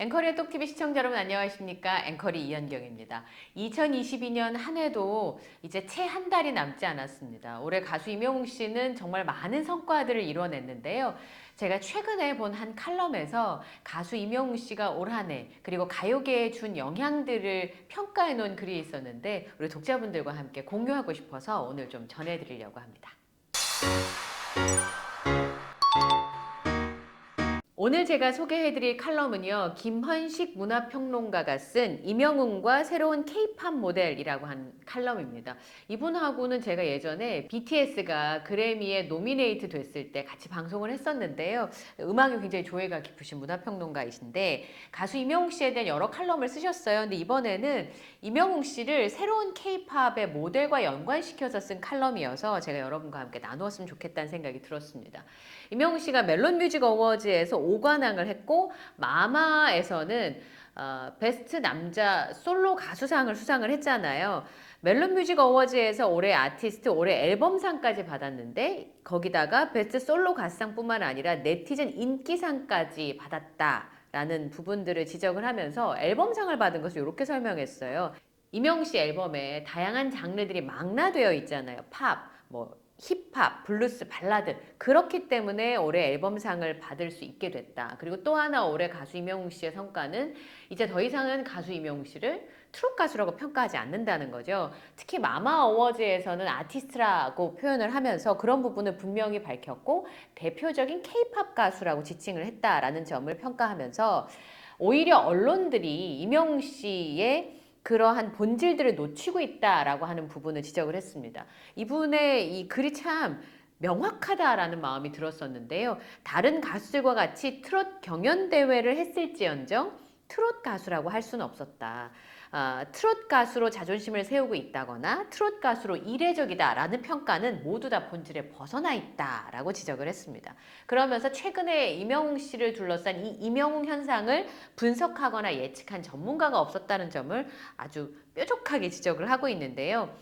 앵커리의 똑TV 시청자 여러분 안녕하십니까? 앵커리 이현경입니다. 2022년 한 해도 이제 채 한 달이 남지 않았습니다. 올해 가수 임영웅 씨는 정말 많은 성과들을 이뤄냈는데요. 제가 최근에 본 한 칼럼에서 가수 임영웅 씨가 올 한 해 그리고 가요계에 준 영향들을 평가해 놓은 글이 있었는데 우리 독자분들과 함께 공유하고 싶어서 오늘 좀 전해드리려고 합니다. 오늘 제가 소개해드릴 칼럼은요, 김헌식 문화평론가가 쓴 임영웅과 새로운 케이팝 모델이라고 한 칼럼입니다. 이분하고는 제가 예전에 BTS가 그래미에 노미네이트 됐을 때 같이 방송을 했었는데요. 음악이 굉장히 조예가 깊으신 문화평론가이신데 가수 임영웅 씨에 대한 여러 칼럼을 쓰셨어요. 근데 이번에는 임영웅 씨를 새로운 케이팝의 모델과 연관시켜서 쓴 칼럼이어서 제가 여러분과 함께 나누었으면 좋겠다는 생각이 들었습니다. 임영웅 씨가 멜론 뮤직 어워즈에서 5관왕을 했고 마마에서는 어, 베스트 남자 솔로 가수상을 수상을 했잖아요. 멜론 뮤직 어워즈에서 올해 아티스트 올해 앨범상까지 받았는데 거기다가 베스트 솔로 가수상뿐만 아니라 네티즌 인기상까지 받았다라는 부분들을 지적을 하면서 앨범상을 받은 것을 이렇게 설명했어요. 임영웅 씨 앨범에 다양한 장르들이 망라되어 있잖아요. 팝, 뭐 힙합, 블루스, 발라드 그렇기 때문에 올해 앨범상을 받을 수 있게 됐다. 그리고 또 하나 올해 가수 임영웅 씨의 성과는 이제 더 이상은 가수 임영웅 씨를 트롯 가수라고 평가하지 않는다는 거죠. 특히 마마 어워즈에서는 아티스트라고 표현을 하면서 그런 부분을 분명히 밝혔고 대표적인 케이팝 가수라고 지칭을 했다라는 점을 평가하면서 오히려 언론들이 임영웅 씨의 그러한 본질들을 놓치고 있다라고 하는 부분을 지적을 했습니다. 이분의 이 글이 참 명확하다라는 마음이 들었었는데요. 다른 가수들과 같이 트롯 경연 대회를 했을지언정 트롯 가수라고 할 수는 없었다. 아, 트롯 가수로 자존심을 세우고 있다거나 트롯 가수로 이례적이다라는 평가는 모두 다 본질에 벗어나 있다라고 지적을 했습니다. 그러면서 최근에 임영웅 씨를 둘러싼 이 임영웅 현상을 분석하거나 예측한 전문가가 없었다는 점을 아주 뾰족하게 지적을 하고 있는데요.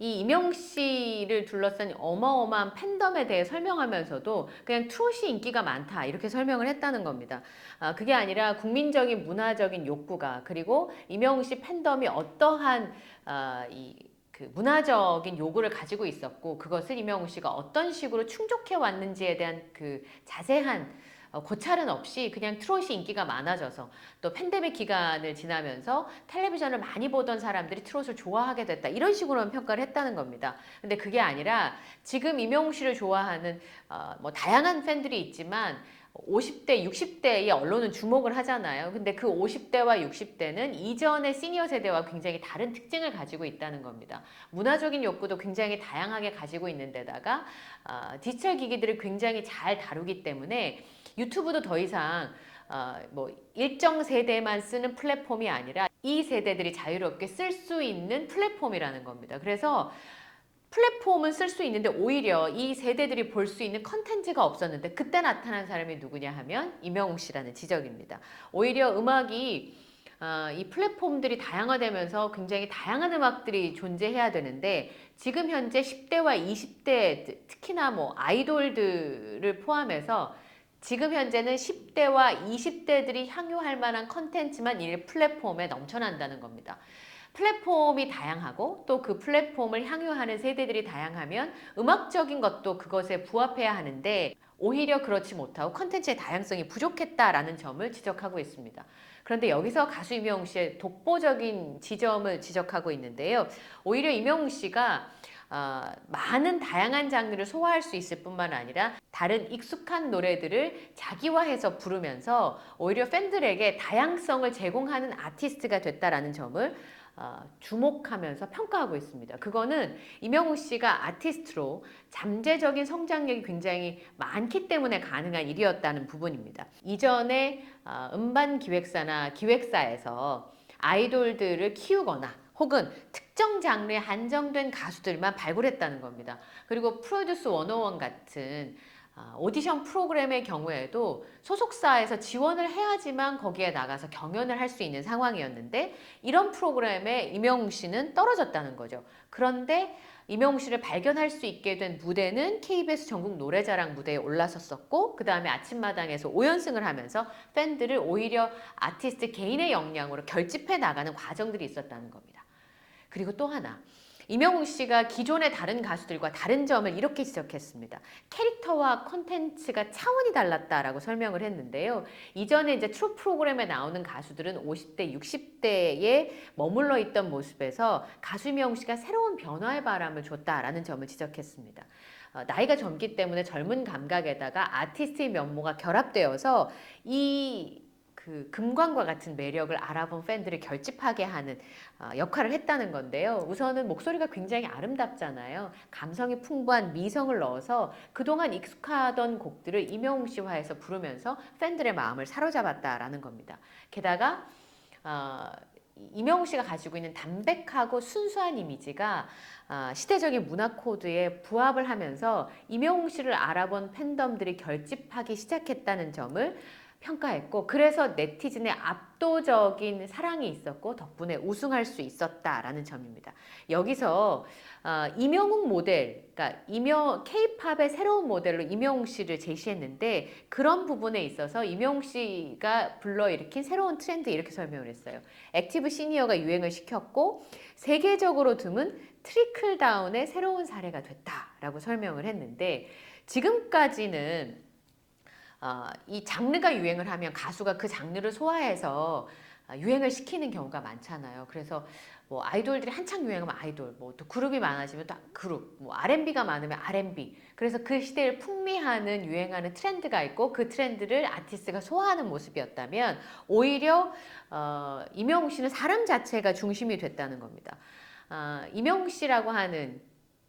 이 임영웅 씨를 둘러싼 어마어마한 팬덤에 대해 설명하면서도 그냥 트롯이 인기가 많다 이렇게 설명을 했다는 겁니다. 아, 그게 아니라 국민적인 문화적인 욕구가 그리고 임영웅 씨 팬덤이 어떠한 아, 이그 문화적인 요구를 가지고 있었고 그것을 임영웅 씨가 어떤 식으로 충족해 왔는지에 대한 그 자세한 어, 고찰은 없이 그냥 트롯이 인기가 많아져서 또 팬데믹 기간을 지나면서 텔레비전을 많이 보던 사람들이 트롯을 좋아하게 됐다 이런 식으로는 평가를 했다는 겁니다. 근데 그게 아니라 지금 임영웅 씨를 좋아하는 어, 뭐 다양한 팬들이 있지만 50대, 60대의 언론은 주목을 하잖아요. 근데 그 50대와 60대는 이전의 시니어 세대와 굉장히 다른 특징을 가지고 있다는 겁니다. 문화적인 욕구도 굉장히 다양하게 가지고 있는 데다가 어, 디지털 기기들을 굉장히 잘 다루기 때문에 유튜브도 더 이상 어, 뭐 일정 세대만 쓰는 플랫폼이 아니라 이 세대들이 자유롭게 쓸 수 있는 플랫폼이라는 겁니다. 그래서 플랫폼은 쓸 수 있는데 오히려 이 세대들이 볼 수 있는 컨텐츠가 없었는데 그때 나타난 사람이 누구냐 하면 임영웅 씨라는 지적입니다. 오히려 음악이 어, 이 플랫폼들이 다양화되면서 굉장히 다양한 음악들이 존재해야 되는데 지금 현재 10대와 20대 특히나 뭐 아이돌들을 포함해서 지금 현재는 10대와 20대들이 향유할 만한 컨텐츠만 이 플랫폼에 넘쳐난다는 겁니다. 플랫폼이 다양하고 또 그 플랫폼을 향유하는 세대들이 다양하면 음악적인 것도 그것에 부합해야 하는데 오히려 그렇지 못하고 컨텐츠의 다양성이 부족했다라는 점을 지적하고 있습니다. 그런데 여기서 가수 임영웅 씨의 독보적인 지점을 지적하고 있는데요. 오히려 임영웅 씨가 어, 많은 다양한 장르를 소화할 수 있을 뿐만 아니라 다른 익숙한 노래들을 자기화해서 부르면서 오히려 팬들에게 다양성을 제공하는 아티스트가 됐다라는 점을 어, 주목하면서 평가하고 있습니다. 그거는 임영웅 씨가 아티스트로 잠재적인 성장력이 굉장히 많기 때문에 가능한 일이었다는 부분입니다. 이전에 어, 음반 기획사나 기획사에서 아이돌들을 키우거나 혹은 특정 장르에 한정된 가수들만 발굴했다는 겁니다. 그리고 프로듀스 101 같은 아, 오디션 프로그램의 경우에도 소속사에서 지원을 해야지만 거기에 나가서 경연을 할 수 있는 상황이었는데 이런 프로그램에 임영웅 씨는 떨어졌다는 거죠. 그런데 이명웅 씨를 발견할 수 있게 된 무대는 KBS 전국 노래자랑 무대에 올라섰었고 그 다음에 아침마당에서 5연승을 하면서 팬들을 오히려 아티스트 개인의 역량으로 결집해 나가는 과정들이 있었다는 겁니다. 그리고 또 하나 이명웅 씨가 기존의 다른 가수들과 다른 점을 이렇게 지적했습니다. 캐릭터와 콘텐츠가 차원이 달랐다라고 설명을 했는데요. 이전에 이제 트루 프로그램에 나오는 가수들은 50대, 60대에 머물러 있던 모습에서 가수 이명웅 씨가 새로운 변화의 바람을 줬다라는 점을 지적했습니다. 어, 나이가 젊기 때문에 젊은 감각에다가 아티스트의 면모가 결합되어서 이 그 금광과 같은 매력을 알아본 팬들을 결집하게 하는 어, 역할을 했다는 건데요. 우선은 목소리가 굉장히 아름답잖아요. 감성이 풍부한 미성을 넣어서 그동안 익숙하던 곡들을 이명웅 씨화해서 부르면서 팬들의 마음을 사로잡았다라는 겁니다. 게다가 어, 이명웅 씨가 가지고 있는 담백하고 순수한 이미지가 아, 시대적인 문화 코드에 부합을 하면서 이명웅 씨를 알아본 팬덤들이 결집하기 시작했다는 점을 평가했고 그래서 네티즌의 압도적인 사랑이 있었고 덕분에 우승할 수 있었다라는 점입니다. 여기서 어, 이명웅 모델, 그러니까 이명 K-팝의 새로운 모델로 이명웅 씨를 제시했는데 그런 부분에 있어서 이명웅 씨가 불러일으킨 새로운 트렌드 이렇게 설명을 했어요. 액티브 시니어가 유행을 시켰고 세계적으로 드문 트리클 다운의 새로운 사례가 됐다라고 설명을 했는데 지금까지는 어, 이 장르가 유행을 하면 가수가 그 장르를 소화해서 아, 유행을 시키는 경우가 많잖아요. 그래서 뭐 아이돌들이 한창 유행하면 아이돌, 뭐 또 그룹이 많아지면 또 그룹, 뭐 R&B가 많으면 R&B. 그래서 그 시대를 풍미하는 유행하는 트렌드가 있고 그 트렌드를 아티스트가 소화하는 모습이었다면 오히려 어, 이명웅 씨는 사람 자체가 중심이 됐다는 겁니다. 어, 이명웅 씨라고 하는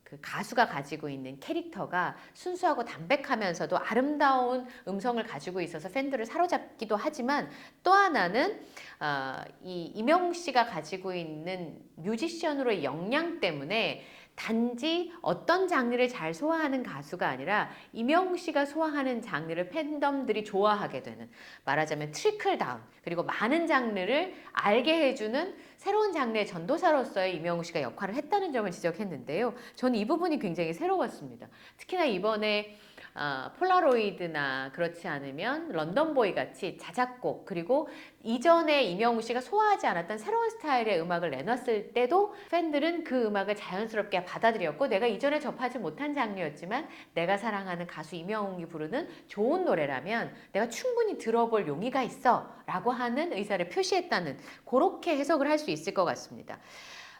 그 가수가 가지고 있는 캐릭터가 순수하고 담백하면서도 아름다운 음성을 가지고 있어서 팬들을 사로잡기도 하지만 또 하나는 어, 이 이명웅 씨가 가지고 있는 뮤지션으로의 역량 때문에 단지 어떤 장르를 잘 소화하는 가수가 아니라 이명웅 씨가 소화하는 장르를 팬덤들이 좋아하게 되는 말하자면 트리클 다운 그리고 많은 장르를 알게 해주는 새로운 장르의 전도사로서의 이명웅 씨가 역할을 했다는 점을 지적했는데요. 저는 이 부분이 굉장히 새로웠습니다. 특히나 이번에 어, 폴라로이드나 그렇지 않으면 런던보이 같이 자작곡 그리고 이전에 이명우 씨가 소화하지 않았던 새로운 스타일의 음악을 내놨을 때도 팬들은 그 음악을 자연스럽게 받아들였고 내가 이전에 접하지 못한 장르였지만 내가 사랑하는 가수 이명웅이 부르는 좋은 노래라면 내가 충분히 들어볼 용의가 있어 라고 하는 의사를 표시했다는 그렇게 해석을 할 수 있을 것 같습니다.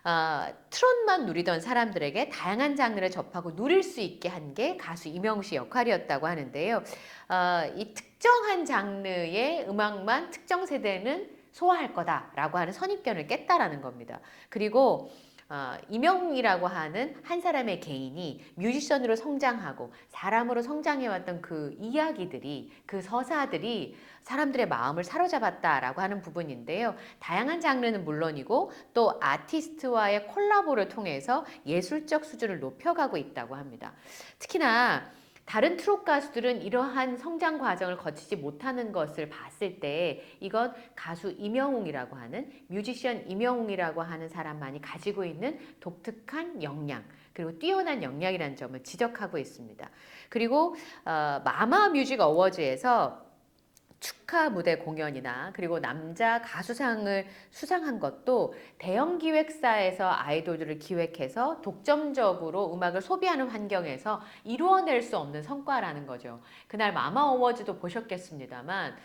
아, 트롯만 누리던 사람들에게 다양한 장르를 접하고 누릴 수 있게 한 게 가수 이명우 씨 역할이었다고 하는데요. 아, 이 특정한 장르의 음악만 특정 세대는 소화할 거다라고 하는 선입견을 깼다라는 겁니다. 그리고 어, 이명이라고 하는 한 사람의 개인이 뮤지션으로 성장하고 사람으로 성장해왔던 그 이야기들이 그 서사들이 사람들의 마음을 사로잡았다라고 하는 부분인데요. 다양한 장르는 물론이고 또 아티스트와의 콜라보를 통해서 예술적 수준을 높여가고 있다고 합니다. 특히나 다른 트롯 가수들은 이러한 성장 과정을 거치지 못하는 것을 봤을 때 이건 가수 이명웅이라고 하는 뮤지션 이명웅이라고 하는 사람만이 가지고 있는 독특한 역량 그리고 뛰어난 역량이라는 점을 지적하고 있습니다. 그리고 어, 마마 뮤직 어워즈에서 축하 무대 공연이나 그리고 남자 가수상을 수상한 것도 대형 기획사에서 아이돌들을 기획해서 독점적으로 음악을 소비하는 환경에서 이루어낼 수 없는 성과라는 거죠. 그날 마마 어워즈도 보셨겠습니다만 어,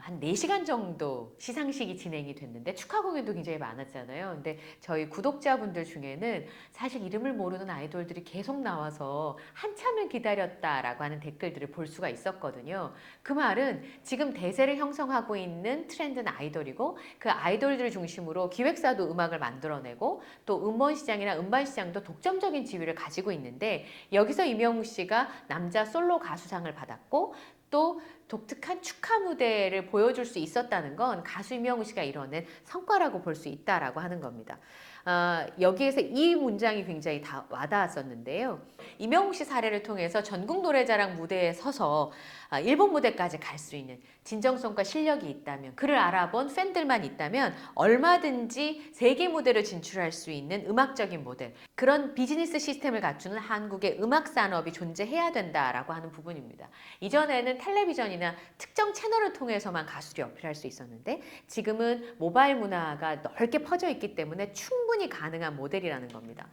한 4시간 정도 시상식이 진행이 됐는데 축하 공연도 굉장히 많았잖아요. 근데 저희 구독자분들 중에는 사실 이름을 모르는 아이돌들이 계속 나와서 한참을 기다렸다라고 하는 댓글들을 볼 수가 있었거든요. 그 말은 지금 대세를 형성하고 있는 트렌드는 아이돌이고 그 아이돌들을 중심으로 기획사도 음악을 만들어내고 또 음원 시장이나 음반 시장도 독점적인 지위를 가지고 있는데 여기서 이명우 씨가 남자 솔로 가수상을 받았고 또 독특한 축하 무대를 보여줄 수 있었다는 건 가수 이명웅 씨가 이뤄낸 성과라고 볼 수 있다라고 하는 겁니다. 아, 여기에서 이 문장이 굉장히 다 와닿았었는데요. 이명웅 씨 사례를 통해서 전국 노래자랑 무대에 서서 아, 일본 무대까지 갈 수 있는 진정성과 실력이 있다면 그를 알아본 팬들만 있다면 얼마든지 세계 무대를 진출할 수 있는 음악적인 모델 그런 비즈니스 시스템을 갖추는 한국의 음악 산업이 존재해야 된다라고 하는 부분입니다. 이전에는 텔레비전이나 특정 채널 을 통해서만 가수를 어필할 수 있었는데 지금은 모바일 문화가 넓게 퍼져 있기 때문에 충분히 가능한 모델이라는 겁니다.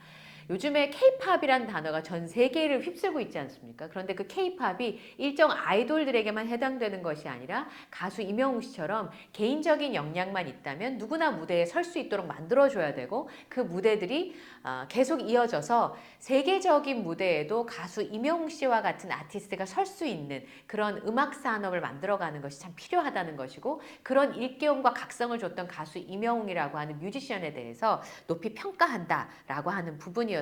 요즘에 K-팝이라는 단어가 전 세계를 휩쓸고 있지 않습니까? 그런데 그 K-팝이 일정 아이돌들에게만 해당되는 것이 아니라 가수 이명웅 씨처럼 개인적인 역량만 있다면 누구나 무대에 설 수 있도록 만들어줘야 되고 그 무대들이 아, 계속 이어져서 세계적인 무대에도 가수 이명웅 씨와 같은 아티스트가 설 수 있는 그런 음악 산업을 만들어가는 것이 참 필요하다는 것이고 그런 일깨움과 각성을 줬던 가수 이명웅이라고 하는 뮤지션에 대해서 높이 평가한다라고 하는 부분이었습니다.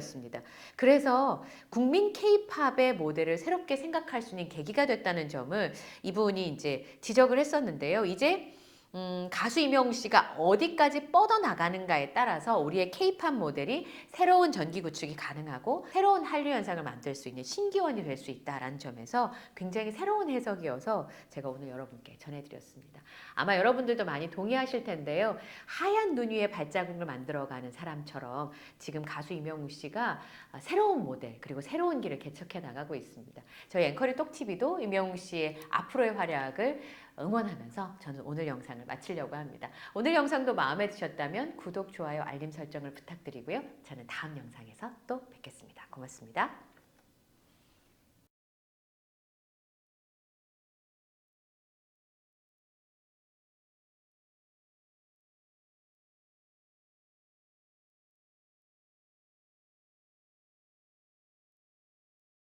그래서 국민 K-팝의 모델을 새롭게 생각할 수 있는 계기가 됐다는 점을 이분이 이제 지적을 했었는데요. 이제 음, 가수 이명웅 씨가 어디까지 뻗어나가는가에 따라서 우리의 K-팝 모델이 새로운 전기 구축이 가능하고 새로운 한류 현상을 만들 수 있는 신기원이 될 수 있다라는 점에서 굉장히 새로운 해석이어서 제가 오늘 여러분께 전해드렸습니다. 아마 여러분들도 많이 동의하실 텐데요. 하얀 눈 위에 발자국을 만들어가는 사람처럼 지금 가수 이명웅 씨가 새로운 모델 그리고 새로운 길을 개척해 나가고 있습니다. 저희 앵커리 똑TV도 이명웅 씨의 앞으로의 활약을 응원하면서 저는 오늘 영상을 마치려고 합니다. 오늘 영상도 마음에 드셨다면 구독, 좋아요, 알림 설정을 부탁드리고요. 저는 다음 영상에서 또 뵙겠습니다. 고맙습니다.